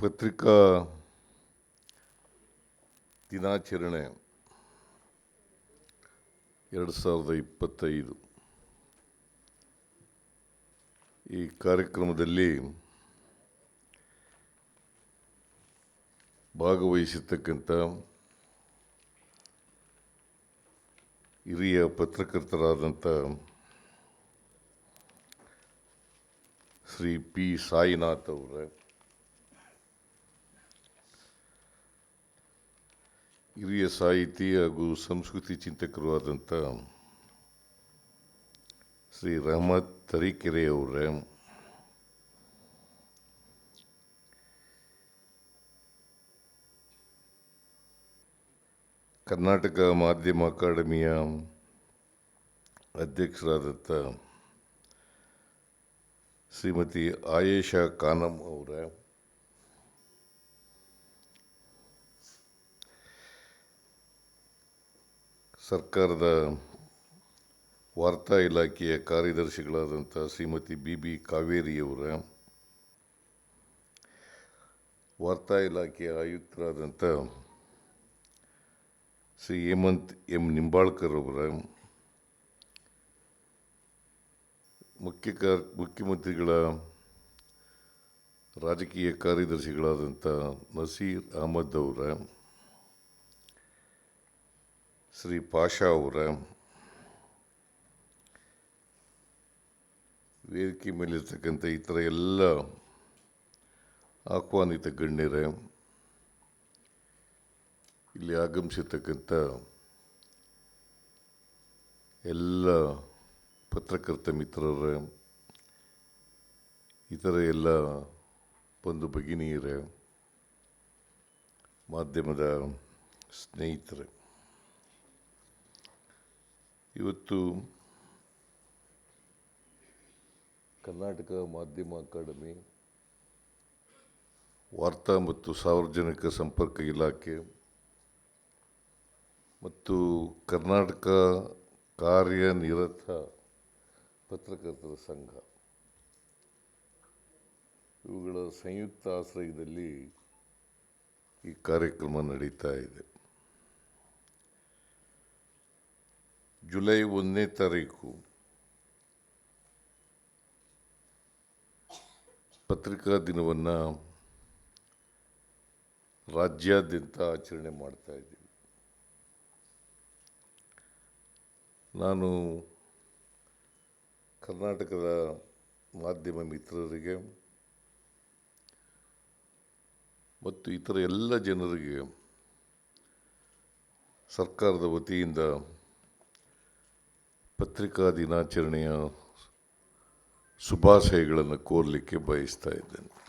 ಪತ್ರಿಕಾ ದಿನಾಚರಣೆ ಎರಡು ಸಾವಿರದ ಇಪ್ಪತ್ತೈದು. ಈ ಕಾರ್ಯಕ್ರಮದಲ್ಲಿ ಭಾಗವಹಿಸಿರ್ತಕ್ಕಂಥ ಹಿರಿಯ ಪತ್ರಕರ್ತರಾದಂಥ ಶ್ರೀ ಪಿ ಸಾಯಿನಾಥ್ ಅವರೇ ಹಿರಿಯ ಸಾಹಿತಿ ಹಾಗೂ ಸಂಸ್ಕೃತಿ ಚಿಂತಕರು ಆದಂಥ ಶ್ರೀ ರಹಮತ್ ತರೀಕೆರೆ ಅವರ. ಕರ್ನಾಟಕ ಮಾಧ್ಯಮ ಅಕಾಡೆಮಿಯ ಅಧ್ಯಕ್ಷರಾದಂಥ ಶ್ರೀಮತಿ ಆಯೇಷಾ ಖಾನಂ ಅವರೇ. ಸರ್ಕಾರದ ವಾರ್ತಾ ಇಲಾಖೆಯ ಕಾರ್ಯದರ್ಶಿಗಳಾದಂಥ ಶ್ರೀಮತಿ ಬಿ ಬಿ ಕಾವೇರಿಯವರ ವಾರ್ತಾ ಇಲಾಖೆಯ ಆಯುಕ್ತರಾದಂಥ ಶ್ರೀ ಹೇಮಂತ್ ಎಂ ನಿಂಬಾಳ್ಕರ್ ಅವರ ಮುಖ್ಯ ಕಾರ್ ಮುಖ್ಯಮಂತ್ರಿಗಳ ರಾಜಕೀಯ ಕಾರ್ಯದರ್ಶಿಗಳಾದಂಥ ನಸೀರ್ ಅಹಮದ್ ಅವರ ಶ್ರೀ ಪಾಷಾ ಅವರ ವೇದಿಕೆ ಮೇಲಿರ್ತಕ್ಕಂಥ ಇತರ ಎಲ್ಲ ಆಹ್ವಾನಿತ ಗಣ್ಯರೇ, ಇಲ್ಲಿ ಆಗಮಿಸಿರ್ತಕ್ಕಂಥ ಎಲ್ಲ ಪತ್ರಕರ್ತ ಮಿತ್ರರೇ, ಇತರ ಎಲ್ಲ ಬಂಧು ಭಗಿನಿಯರ, ಮಾಧ್ಯಮದ ಸ್ನೇಹಿತರೆ. ಇವತ್ತು ಕರ್ನಾಟಕ ಮಾಧ್ಯಮ ಅಕಾಡೆಮಿ ವಾರ್ತಾ ಮತ್ತು ಸಾರ್ವಜನಿಕ ಸಂಪರ್ಕ ಇಲಾಖೆ ಮತ್ತು ಕರ್ನಾಟಕ ಕಾರ್ಯನಿರತ ಪತ್ರಕರ್ತರ ಸಂಘ. ಇವುಗಳ ಸಂಯುಕ್ತ ಆಶ್ರಯದಲ್ಲಿ ಈ ಕಾರ್ಯಕ್ರಮ ನಡೀತಾ ಇದೆ. ಜುಲೈ ಒಂದನೇ ತಾರೀಕು. ಪತ್ರಿಕಾ ದಿನವನ್ನು ರಾಜ್ಯಾದ್ಯಂತ ಆಚರಣೆ ಮಾಡ್ತಾ ಇದ್ದೀವಿ. ನಾನು ಕರ್ನಾಟಕದ ಮಾಧ್ಯಮ ಮಿತ್ರರಿಗೆ ಮತ್ತು ಇತರ ಎಲ್ಲ ಜನರಿಗೆ ಸರ್ಕಾರದ ವತಿಯಿಂದ ಪತ್ರಿಕಾ ದಿನಾಚರಣೆಯ ಶುಭಾಶಯಗಳನ್ನು ಕೋರಲಿಕ್ಕೆ ಬಯಸ್ತಾ ಇದ್ದೇನೆ.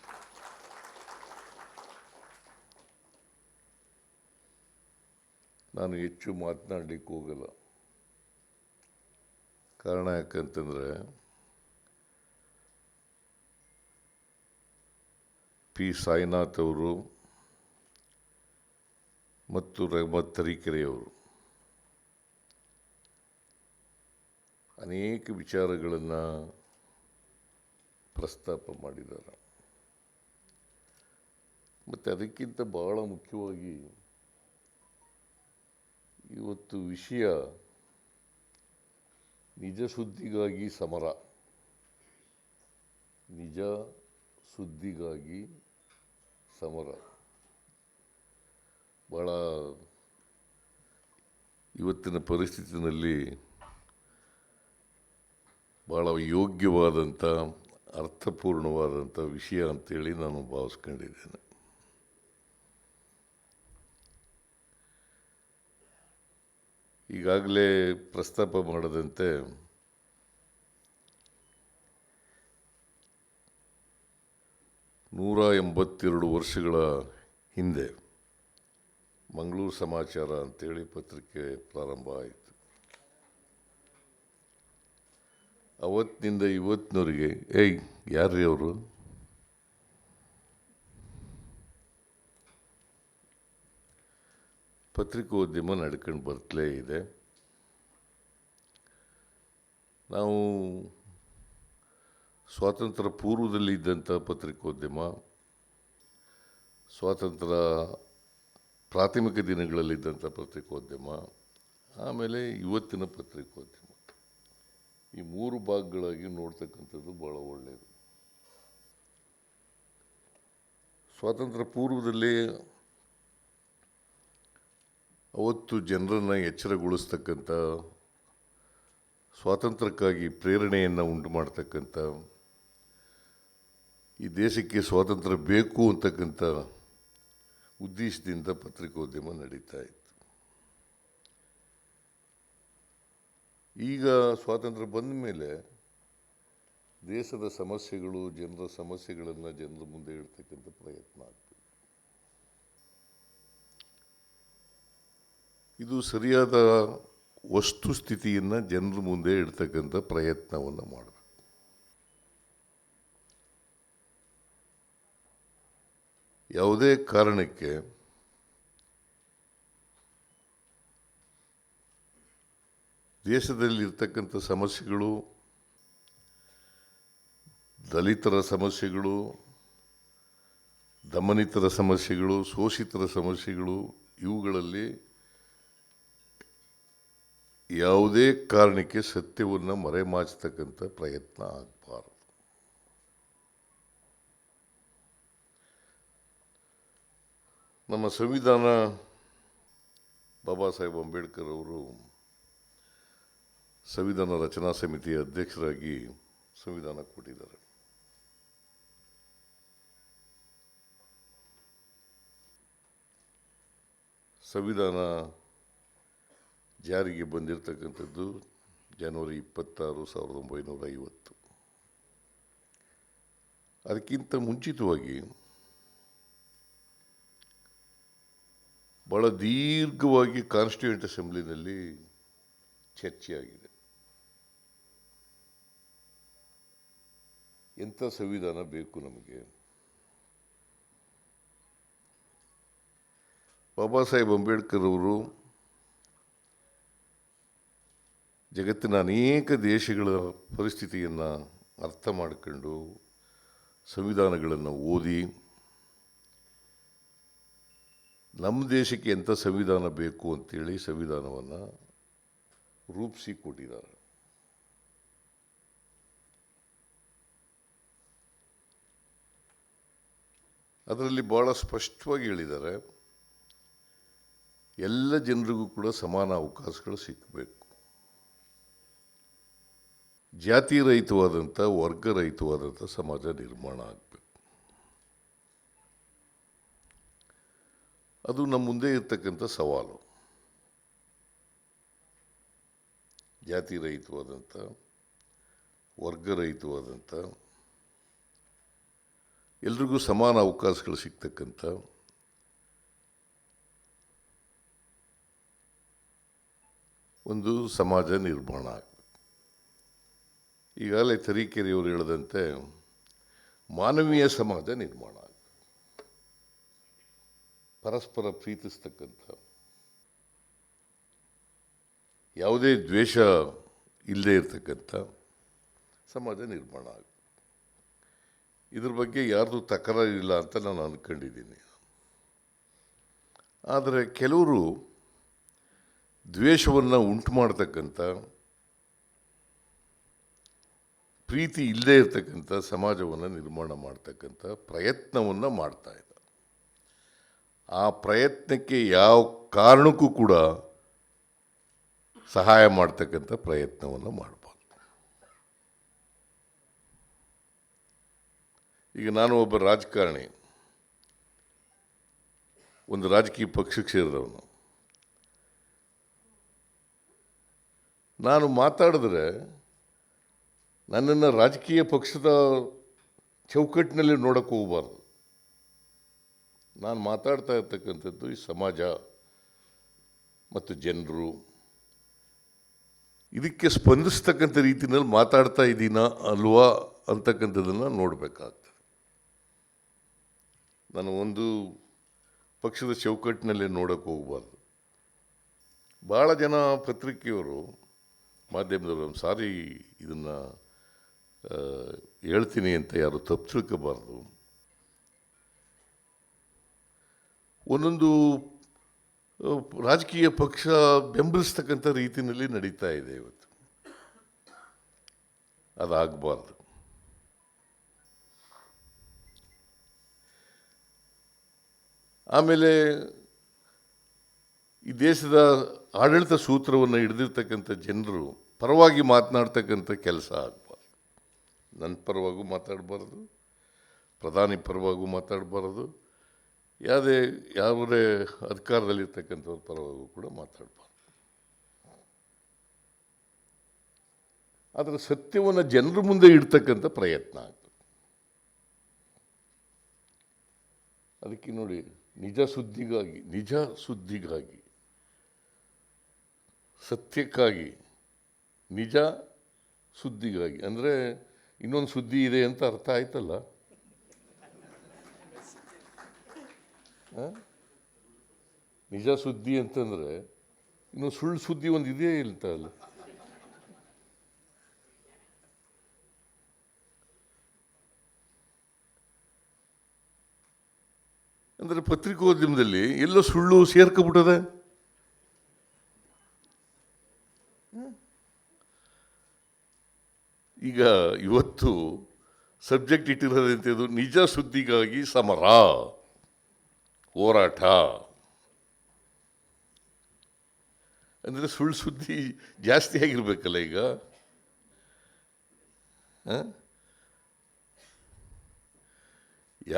ನಾನು ಹೆಚ್ಚು ಮಾತನಾಡಲಿಕ್ಕೆ ಹೋಗಲ್ಲ. ಕಾರಣ ಯಾಕಂತಂದರೆ, ಪಿ. ಸಾಯಿನಾಥ್ ಅವರು ಮತ್ತು ರಹಮತ್ ತರೀಕೆರೆಯವರು ಅನೇಕ ವಿಚಾರಗಳನ್ನು ಪ್ರಸ್ತಾಪ ಮಾಡಿದ್ದಾರೆ. ಮತ್ತು ಅದಕ್ಕಿಂತ ಬಹಳ ಮುಖ್ಯವಾಗಿ ಇವತ್ತು ವಿಷಯ ನಿಜ ಸುದ್ದಿಗಾಗಿ ಸಮರ. ನಿಜ ಸುದ್ದಿಗಾಗಿ ಸಮರ. ಭಾಳ ಇವತ್ತಿನ ಪರಿಸ್ಥಿತಿನಲ್ಲಿ ಭಾಳ ಯೋಗ್ಯವಾದಂಥ, ಅರ್ಥಪೂರ್ಣವಾದಂಥ ವಿಷಯ ಅಂತೇಳಿ ನಾನು ಭಾವಿಸ್ಕೊಂಡಿದ್ದೇನೆ. ಈಗಾಗಲೇ ಪ್ರಸ್ತಾಪ ಮಾಡದಂತೆ ನೂರ ಎಂಬತ್ತೆರಡು ವರ್ಷಗಳ ಹಿಂದೆ ಮಂಗಳೂರು ಸಮಾಚಾರ ಅಂತೇಳಿ ಪತ್ರಿಕೆ ಪ್ರಾರಂಭ ಆಯಿತು. ಅವತ್ತಿನಿಂದ ಇವತ್ತಿನವರಿಗೆ, ಏಯ್, ಯಾರ್ರೀ ಅವರು? ಪತ್ರಿಕೋದ್ಯಮ ನಡ್ಕೊಂಡು ಬರ್ತಲೇ ಇದೆ. ನಾವು ಸ್ವಾತಂತ್ರ್ಯ ಪೂರ್ವದಲ್ಲಿ ಇದ್ದಂಥ ಪತ್ರಿಕೋದ್ಯಮ, ಸ್ವಾತಂತ್ರ್ಯ ಪ್ರಾಥಮಿಕ ದಿನಗಳಲ್ಲಿದ್ದಂಥ ಪತ್ರಿಕೋದ್ಯಮ, ಆಮೇಲೆ ಇವತ್ತಿನ ಪತ್ರಿಕೋದ್ಯಮ. ಈ ಮೂರು ಭಾಗಗಳಾಗಿ ನೋಡ್ತಕ್ಕಂಥದ್ದು ಭಾಳ ಒಳ್ಳೆಯದು. ಸ್ವಾತಂತ್ರ್ಯ ಪೂರ್ವದಲ್ಲಿ ಅವತ್ತು ಜನರನ್ನು ಎಚ್ಚರಗೊಳಿಸ್ತಕ್ಕಂಥ, ಸ್ವಾತಂತ್ರ್ಯಕ್ಕಾಗಿ ಪ್ರೇರಣೆಯನ್ನು ಉಂಟು ಮಾಡ್ತಕ್ಕಂಥ, ಈ ದೇಶಕ್ಕೆ ಸ್ವಾತಂತ್ರ್ಯ ಬೇಕು ಅಂತಕ್ಕಂಥ ಉದ್ದೇಶದಿಂದ ಪತ್ರಿಕೋದ್ಯಮ ನಡೀತಾ ಇತ್ತು. ಈಗ ಸ್ವಾತಂತ್ರ್ಯ ಬಂದ ಮೇಲೆ ದೇಶದ ಸಮಸ್ಯೆಗಳು, ಜನರ ಸಮಸ್ಯೆಗಳನ್ನು ಜನರ ಮುಂದೆ ಇಡ್ತಕ್ಕಂಥ ಪ್ರಯತ್ನ ಆಗ್ತದೆ. ಇದು ಸರಿಯಾದ ವಸ್ತುಸ್ಥಿತಿಯನ್ನು ಜನರ ಮುಂದೆ ಇಡ್ತಕ್ಕಂಥ ಪ್ರಯತ್ನವನ್ನು ಮಾಡಬೇಕು. ಯಾವುದೇ ಕಾರಣಕ್ಕೆ ದೇಶದಲ್ಲಿರ್ತಕ್ಕಂಥ ಸಮಸ್ಯೆಗಳು, ದಲಿತರ ಸಮಸ್ಯೆಗಳು, ದಮನಿತರ ಸಮಸ್ಯೆಗಳು, ಶೋಷಿತರ ಸಮಸ್ಯೆಗಳು, ಇವುಗಳಲ್ಲಿ ಯಾವುದೇ ಕಾರಣಕ್ಕೆ ಸತ್ಯವನ್ನು ಮರೆಮಾಚತಕ್ಕಂಥ ಪ್ರಯತ್ನ ಆಗಬಾರದು. ನಮ್ಮ ಸಂವಿಧಾನ, ಬಾಬಾ ಸಾಹೇಬ್ ಅಂಬೇಡ್ಕರ್ ಅವರು ಸಂವಿಧಾನ ರಚನಾ ಸಮಿತಿಯ ಅಧ್ಯಕ್ಷರಾಗಿ ಸಂವಿಧಾನ ಕೊಟ್ಟಿದ್ದಾರೆ. ಸಂವಿಧಾನ ಜಾರಿಗೆ ಬಂದಿರತಕ್ಕಂಥದ್ದು ಜನವರಿ ಇಪ್ಪತ್ತಾರು, ಸಾವಿರದ ಒಂಬೈನೂರ ಐವತ್ತು. ಅದಕ್ಕಿಂತ ಮುಂಚಿತವಾಗಿ ಭಾಳ ದೀರ್ಘವಾಗಿ ಕಾನ್ಸ್ಟಿಟ್ಯೂಂಟ್ ಅಸೆಂಬ್ಲಿನಲ್ಲಿ ಚರ್ಚೆಯಾಗಿದೆ. ಎಂಥ ಸಂವಿಧಾನ ಬೇಕು ನಮಗೆ? ಬಾಬಾ ಸಾಹೇಬ್ ಅಂಬೇಡ್ಕರ್ ಅವರು ಜಗತ್ತಿನ ಅನೇಕ ದೇಶಗಳ ಪರಿಸ್ಥಿತಿಯನ್ನು ಅರ್ಥ ಮಾಡಿಕೊಂಡು ಸಂವಿಧಾನಗಳನ್ನು ಓದಿ, ನಮ್ಮ ದೇಶಕ್ಕೆ ಎಂಥ ಸಂವಿಧಾನ ಬೇಕು ಅಂತೇಳಿ ಸಂವಿಧಾನವನ್ನು ರೂಪಿಸಿ ಕೊಟ್ಟಿದ್ದಾರೆ. ಅದರಲ್ಲಿ ಭಾಳ ಸ್ಪಷ್ಟವಾಗಿ ಹೇಳಿದ್ದಾರೆ, ಎಲ್ಲ ಜನರಿಗೂ ಕೂಡ ಸಮಾನ ಅವಕಾಶಗಳು ಸಿಕ್ಕಬೇಕು ಜಾತಿ ರಹಿತವಾದಂಥ ವರ್ಗ ರಹಿತವಾದಂಥ ಸಮಾಜ ನಿರ್ಮಾಣ ಆಗಬೇಕು. ಅದು ನಮ್ಮ ಮುಂದೆ ಇರ್ತಕ್ಕಂಥ ಸವಾಲು. ಜಾತಿ ರಹಿತವಾದಂಥ ವರ್ಗರಹಿತವಾದಂಥ ಎಲ್ರಿಗೂ ಸಮಾನ ಅವಕಾಶಗಳು ಸಿಗ್ತಕ್ಕಂಥ ಒಂದು ಸಮಾಜ ನಿರ್ಮಾಣ ಈಗಾಗಲೇ ತರೀಕೆರೆಯವರು ಹೇಳಿದಂತೆ ಮಾನವೀಯ ಸಮಾಜ ನಿರ್ಮಾಣ ಪರಸ್ಪರ ಪ್ರೀತಿಸ್ತಕ್ಕಂಥ ಯಾವುದೇ ದ್ವೇಷ ಇಲ್ಲದೇ ಇರತಕ್ಕಂಥ ಸಮಾಜ ನಿರ್ಮಾಣ ಆಗಬೇಕು. ಇದ್ರ ಬಗ್ಗೆ ಯಾರ್ದು ತಕರಾರಿಲ್ಲ ಅಂತ ನಾನು ಅಂದ್ಕೊಂಡಿದ್ದೀನಿ ಆದರೆ ಕೆಲವರು ದ್ವೇಷವನ್ನು ಉಂಟು ಮಾಡ್ತಕ್ಕಂಥ, ಪ್ರೀತಿ ಇಲ್ಲದೆ ಇರತಕ್ಕಂಥ ಸಮಾಜವನ್ನು ನಿರ್ಮಾಣ ಮಾಡ್ತಕ್ಕಂಥ ಪ್ರಯತ್ನವನ್ನು ಮಾಡ್ತಾ ಇದ್ದಾರೆ ಆ ಪ್ರಯತ್ನಕ್ಕೆ ಯಾವ ಕಾರಣಕ್ಕೂ ಕೂಡ ಸಹಾಯ ಮಾಡ್ತಕ್ಕಂಥ ಪ್ರಯತ್ನವನ್ನು ಮಾಡಬಾರ್ದು ಈಗ ನಾನು ಒಬ್ಬ ರಾಜಕಾರಣಿ. ಒಂದು ರಾಜಕೀಯ ಪಕ್ಷಕ್ಕೆ ಸೇರಿದವನು. ನಾನು ಮಾತಾಡಿದ್ರೆ ನನ್ನನ್ನು ರಾಜಕೀಯ ಪಕ್ಷದ ಚೌಕಟ್ಟಿನಲ್ಲಿ ನೋಡಕ್ಕೆ ಹೋಗಬಾರ್ದು. ನಾನು ಮಾತಾಡ್ತಾ ಇರ್ತಕ್ಕಂಥದ್ದು ಈ ಸಮಾಜ ಮತ್ತು ಜನರು. ಇದಕ್ಕೆ ಸ್ಪಂದಿಸ್ತಕ್ಕಂಥ ರೀತಿಯಲ್ಲಿ ಮಾತಾಡ್ತಾ ಇದ್ದೀನಾ ಅಲ್ವಾ ಅಂತಕ್ಕಂಥದ್ದನ್ನು ನೋಡಬೇಕಾಗ್ತದೆ. ನಾನು ಒಂದು ಪಕ್ಷದ ಚೌಕಟ್ಟಿನಲ್ಲಿ ನೋಡೋಕ್ಕೆ ಹೋಗಬಾರ್ದು. ಭಾಳ ಜನ ಪತ್ರಿಕೆಯವರು ಮಾಧ್ಯಮದವರು ಸಾರಿ ಇದನ್ನು ಹೇಳ್ತೀನಿ ಅಂತ ಯಾರು ತಪ್ಪು ತಿಳ್ಕೋಬಾರ್ದು ಒಂದೊಂದು ರಾಜಕೀಯ ಪಕ್ಷ ಬೆಂಬಲಿಸ್ತಕ್ಕಂಥ ರೀತಿಯಲ್ಲಿ ನಡೀತಾ ಇದೆ ಇವತ್ತು. ಅದಾಗಬಾರ್ದು. ಆಮೇಲೆ ಈ ದೇಶದ ಆಡಳಿತ ಸೂತ್ರವನ್ನು ಹಿಡಿದಿರ್ತಕ್ಕಂಥ ಜನರು ಪರವಾಗಿ ಮಾತನಾಡ್ತಕ್ಕಂಥ ಕೆಲಸ ಆಗಬಾರ್ದು. ನನ್ನ ಪರವಾಗೂ ಮಾತಾಡಬಾರ್ದು, ಪ್ರಧಾನಿ ಪರವಾಗೂ ಮಾತಾಡಬಾರ್ದು, ಯಾವುದೇ ಯಾವುದೇ ಅಧಿಕಾರದಲ್ಲಿರ್ತಕ್ಕಂಥವ್ರ ಪರವಾಗೂ ಕೂಡ ಮಾತಾಡಬಾರ್ದು. ಅದರ ಸತ್ಯವನ್ನು ಜನರ ಮುಂದೆ ಇಡ್ತಕ್ಕಂಥ ಪ್ರಯತ್ನ ಆಗ್ತದೆ ಅದಕ್ಕೆ ನೋಡಿ ನಿಜ ಸುದ್ದಿಗಾಗಿ ನಿಜ ಸುದ್ದಿಗಾಗಿ, ಸತ್ಯಕ್ಕಾಗಿ, ನಿಜ ಸುದ್ದಿಗಾಗಿ. ಅಂದರೆ ಇನ್ನೊಂದು ಸುದ್ದಿ ಇದೆ ಅಂತ ಅರ್ಥ ಆಯ್ತಲ್ಲ? ನಿಜ ಸುದ್ದಿ ಅಂತಂದರೆ ಇನ್ನು ಸುಳ್ಳು ಸುದ್ದಿ ಒಂದು ಇದೆಯೇ ಅಂತ ಅಲ್ಲ ಅಂದರೆ ಪತ್ರಿಕೋದ್ಯಮದಲ್ಲಿ ಎಲ್ಲ ಸುಳ್ಳು ಸೇರ್ಕೊಬಿಟ್ಟದೆ. ಈಗ ಇವತ್ತು ಸಬ್ಜೆಕ್ಟ್ ಇಟ್ಟಿರೋದಂಥದ್ದು ನಿಜ ಸುದ್ದಿಗಾಗಿ ಸಮರ, ಹೋರಾಟ. ಅಂದರೆ ಸುಳ್ಳು ಸುದ್ದಿ ಜಾಸ್ತಿ ಆಗಿರ್ಬೇಕಲ್ಲ ಈಗ?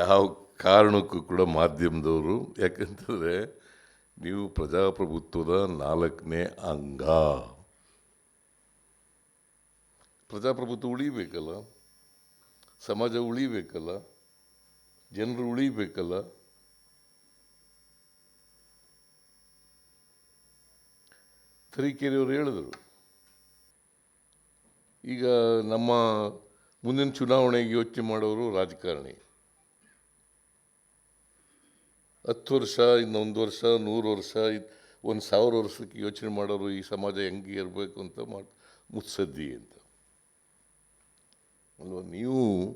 ಯಾವ ಕಾರಣಕ್ಕೂ ಕೂಡ ಮಾಧ್ಯಮದವರು ಯಾಕಂತಂದರೆ ನೀವು ಪ್ರಜಾಪ್ರಭುತ್ವದ ನಾಲ್ಕನೇ ಅಂಗ. ಪ್ರಜಾಪ್ರಭುತ್ವ ಉಳಿಬೇಕಲ್ಲ? ಸಮಾಜ ಉಳಿಬೇಕಲ್ಲ? ಜನರು ಉಳಿಬೇಕಲ್ಲ? ತರೀಕೆರೆಯವರು ಹೇಳಿದರು. ಈಗ ನಮ್ಮ ಮುಂದಿನ ಚುನಾವಣೆಗೆ ಯೋಚನೆ ಮಾಡೋರು ರಾಜಕಾರಣಿ. ಹತ್ತು ವರ್ಷ, ಇನ್ನೊಂದು ವರ್ಷ, ನೂರು ವರ್ಷ ಒಂದು ಸಾವಿರ ವರ್ಷಕ್ಕೆ ಯೋಚನೆ ಮಾಡೋರು ಈ ಸಮಾಜ ಹೆಂಗೆ ಇರಬೇಕು ಅಂತ ಮಾಡಿ ಮುತ್ಸದ್ದಿ ಅಂತ. ಅಲ್ವಾ? ನೀವು